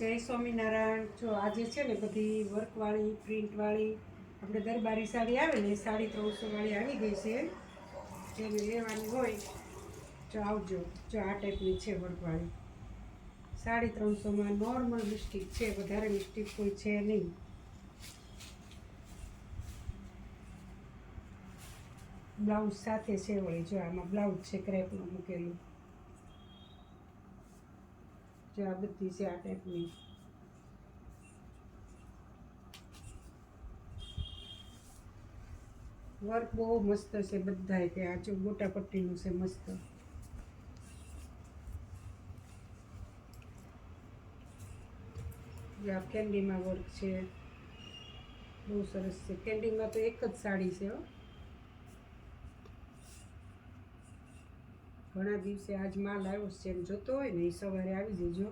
જય સ્વામિનારાયણ. જો આજે છે ને બધી વર્કવાળી, પ્રિન્ટવાળી, આપણે દરબારી સાડી આવે ને સાડી ત્રણસોવાળી આવી ગઈ છે. જેને લેવાની હોય, જો આવજો. જો આ ટાઈપની છે વર્કવાળી. સાડી ત્રણસોમાં નોર્મલ મિસ્ટેક છે, વધારે મિસ્ટેક કોઈ છે નહીં. બ્લાઉઝ સાથે છે વળી, જો આમાં બ્લાઉઝ છે ક્રેપનું મૂકેલું. જો આ બધી છે આ ટાઈપની. વર્ક બહુ મસ્ત છે બધાય કે આ જો ગોટા પટ્ટીનું છે મસ્ત. આ કેન્ડીમાં વર્ક છે. બહુ સરસ છે. કેન્ડીમાં તો એક જ સાડી છે હો. ઘણા દિવસે આજ માલ આવ્યો છે, એમ જોતો હોય ને, એ સવારે આવી જજો.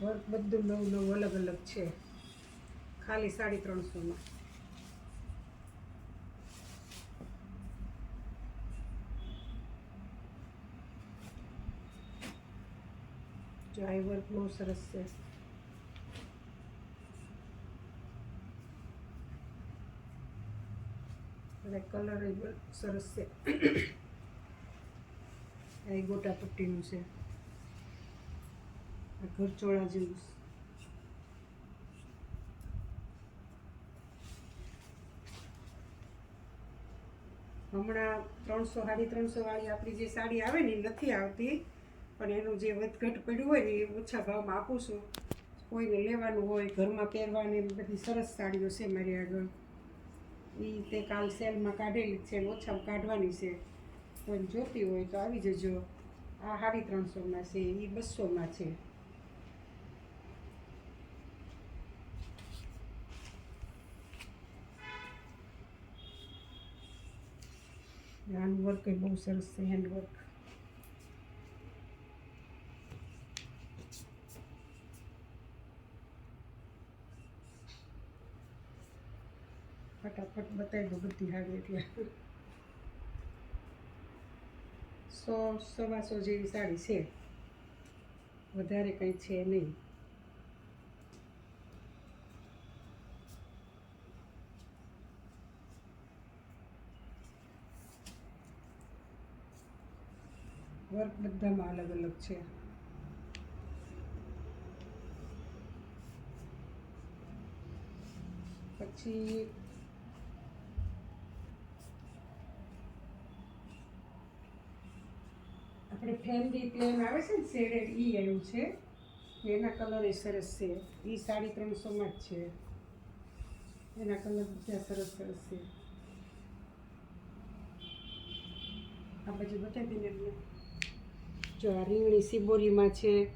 વર્ક બધું નવું નવું અલગ અલગ છે. ખાલી સાડી ત્રણસોમાં જો આ વર્ક બહુ સરસ છે. અને કલર એ સરસ છે. એ ગોટા પટ્ટીનું છે. ઘરચોળા જેવું હમણાં ત્રણસો, સાડી ત્રણસો વાળી આપણી જે સાડી આવે ને, એ નથી આવતી. પણ એનું જે વધઘટ પડ્યું હોય ને, એ ઓછા ભાવમાં આપું છું. કોઈને લેવાનું હોય, ઘરમાં પહેરવાની બધી સરસ સાડીઓ છે મારી આગળ. એ તે કાલ સેલમાં કાઢેલી છે ઓછામાં કાઢવાની છે. કોઈ જોતી હોય તો આવી જજો. આ સાડી ત્રણસોમાં છે એ બસોમાં છે. આનું વર્ક બહુ સરસ છે હેન્ડવર્ક ફટાફટ બતાવી દો બધી હાડી એટલે સો સવાસો જેવી સાડી છે. વધારે કંઈ છે નહીં. વર્ક બધામાં અલગ અલગ છે. પછી આપણે ફેન્ડી પ્લેન આવે છે ને શેડેડ ઈ આવ્યું છે. એના કલર એ સરસ છે. એ સાડી ત્રણસોમાં જ છે. એના કલર બધા સરસ સરસ છે. આ બાજુ બતાવી દઈને એમને. જો આ રીંગણી સિબોરીમાં છે.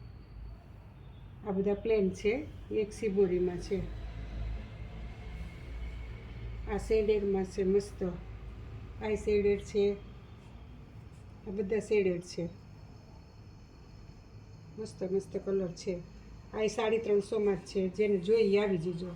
આ બધા પ્લેન છે. એક સિબોરીમાં છે. આ શેડેડમાં છે મસ્ત. આ શેડેડ છે. આ બધા શેડેડ છે. મસ્ત મસ્ત કલર છે. આ સાડી ત્રણસોમાં જ છે. જેને જોઈ આવી જજો.